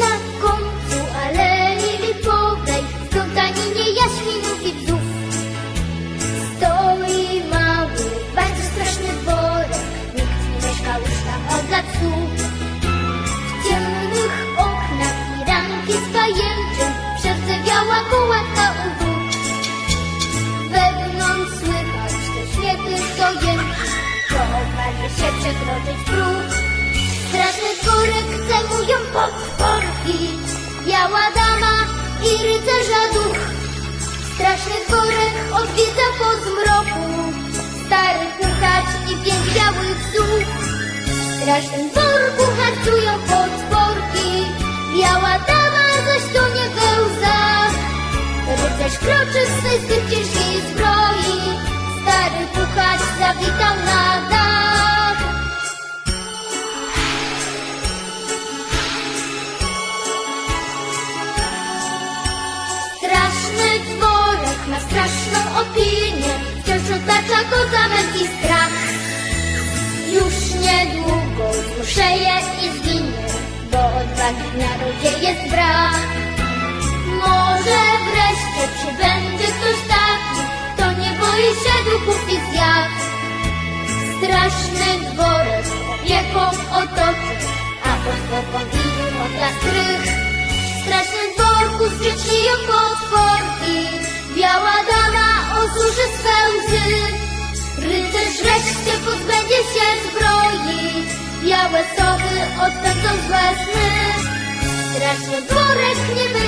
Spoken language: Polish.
na końcu alei lipowej W plątaninie jaśminów i bzów Stoi mały, bardzo straszny worek. Nikt nie mieszkał już tam od lat stóp W ciemnych oknach i ranki z pajęczym Przerdzewiała kołatka u gór Wewnątrz słychać te śmiechy dojęci Poważnie się przekroczyć próg. Straszny worek zajmują potwory biała dama i rycerza duch. Straszny dworek odwiedza po zmroku, stary puchacz i pięć białych zuch. W strasznym dworku harcują potworki, biała dama zaś tonie we łzach. Rycerz kroczy w swej straszną opinię, wciąż otacza go zamęt i strach. Już niedługo zmuszeje i zginie, bo odwagi w narodzie jest brak. Może wreszcie przybędzie ktoś taki, kto nie boi się duchów i zjad. Straszny dworek opieką otoczy, a pod Rycerz wreszcie pozbędzie się zbroi, białe sowy odpędzą złe sny. Straszny dworek nie będzie